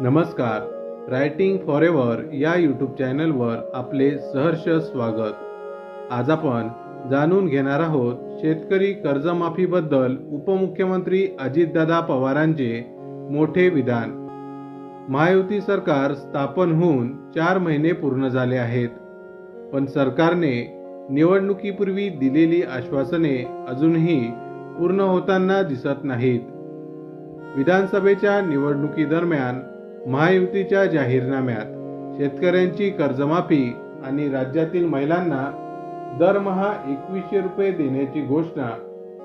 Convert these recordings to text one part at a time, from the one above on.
नमस्कार. Writing for ever या YouTube चॅनलवर आपले सहर्ष स्वागत. आज आपण जाणून घेणार आहोत शेतकरी कर्जमाफीबद्दल उपमुख्यमंत्री अजितदादा पवारांचे मोठे विधान. महायुती सरकार स्थापन होऊन चार महिने पूर्ण झाले आहेत. पण सरकारने निवडणुकीपूर्वी दिलेली आश्वासने अजूनही पूर्ण होताना दिसत नाहीत. विधानसभेच्या निवडणुकीदरम्यान महायुतीच्या जाहीरनाम्यात शेतकऱ्यांची कर्जमाफी आणि राज्यातील महिलांना दरमहा एकवीसशे रुपये देण्याची घोषणा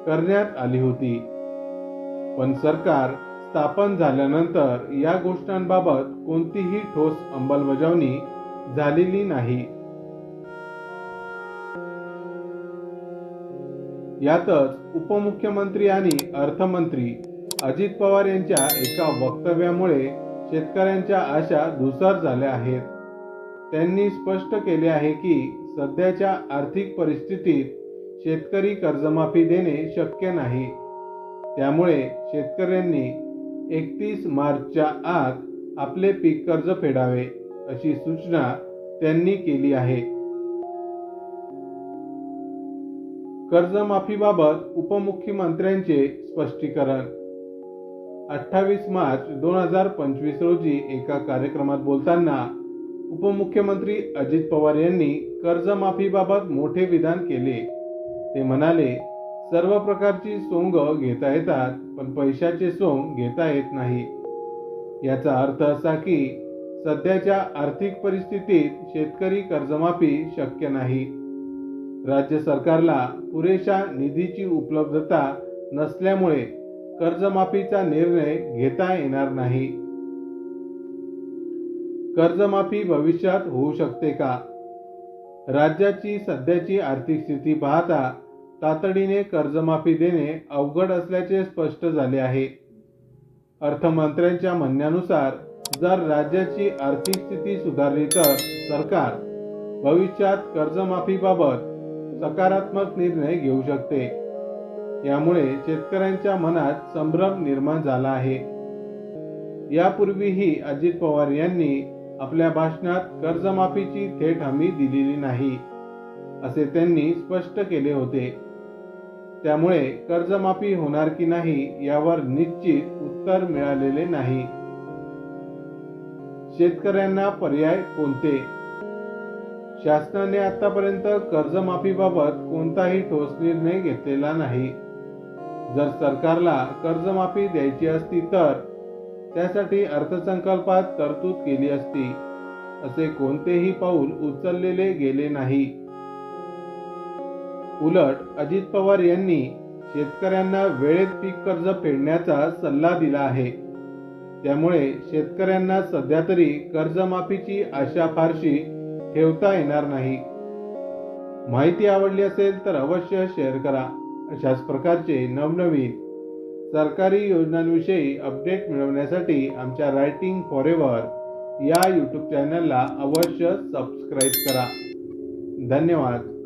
करण्यात आली होती. पण सरकार स्थापन झाल्यानंतर या गोष्टांबाबत कोणतीही ठोस अंमलबजावणी झालेली नाही. यातच उपमुख्यमंत्री आणि अर्थमंत्री अजित पवार यांच्या एका वक्तव्यामुळे शेतकऱ्यांच्या आशा धुसर झाल्या आहेत. त्यांनी स्पष्ट केले आहे की सध्याच्या आर्थिक परिस्थितीत शेतकरी कर्जमाफी देणे शक्य नाही. त्यामुळे शेतकऱ्यांनी एकतीस मार्चच्या आत आपले पीक कर्ज फेडावे अशी सूचना त्यांनी केली आहे. कर्जमाफीबाबत उपमुख्यमंत्र्यांचे स्पष्टीकरण अठ्ठावीस मार्च दोन हजार पंचवीस रोजी एका कार्यक्रमात बोलताना उपमुख्यमंत्री अजित पवार यांनी कर्जमाफीबाबत मोठे विधान केले. ते म्हणाले सर्व प्रकारची सोंग घेता येतात पण पैशाचे सोंग घेता येत नाही. याचा अर्थ असा की सध्याच्या आर्थिक परिस्थितीत शेतकरी कर्जमाफी शक्य नाही. राज्य सरकारला पुरेशा निधीची उपलब्धता नसल्यामुळे कर्जमाफीचा निर्णय घेता येणार नाही. कर्जमाफी भविष्यात होऊ शकते का? राज्याची सध्याची आर्थिक स्थिती पाहता तातडीने कर्जमाफी देणे अवघड असल्याचे स्पष्ट झाले आहे. अर्थमंत्र्यांच्या म्हणण्यानुसार जर राज्याची आर्थिक स्थिती सुधारली तर सरकार भविष्यात कर्जमाफीबाबत सकारात्मक निर्णय घेऊ शकते. यामुळे शेतकऱ्यांच्या मनात संभ्रम निर्माण झाला आहे. यापूर्वीही अजित पवार यांनी आपल्या भाषणात कर्जमाफीची थेट हमी दिलेली नाही असे त्यांनी स्पष्ट केले होते. त्यामुळे कर्जमाफी होणार की नाही यावर निश्चित उत्तर मिळालेले नाही. शेतकऱ्यांना पर्याय कोणते? शासनाने आतापर्यंत कर्जमाफीबाबत कोणताही ठोस निर्णय घेतलेला नाही. जर सरकारला कर्जमाफी द्यायची असती तर त्यासाठी अर्थसंकल्पात तरतूद केली असती असे कोणतेही पाऊल उचललेले गेले नाही. उलट अजित पवार यांनी शेतकऱ्यांना वेळेत पीक कर्ज फेडण्याचा सल्ला दिला आहे. त्यामुळे शेतकऱ्यांना सध्या तरी कर्जमाफीची आशा फारशी ठेवता येणार नाही. माहिती आवडली असेल तर अवश्य शेअर करा. अशाच प्रकारचे नवनवीन सरकारी योजनांविषयी अपडेट मिळवण्यासाठी आमच्या रायटिंग फॉर एव्हर या यूट्यूब चॅनलला अवश्य सबस्क्राईब करा. धन्यवाद.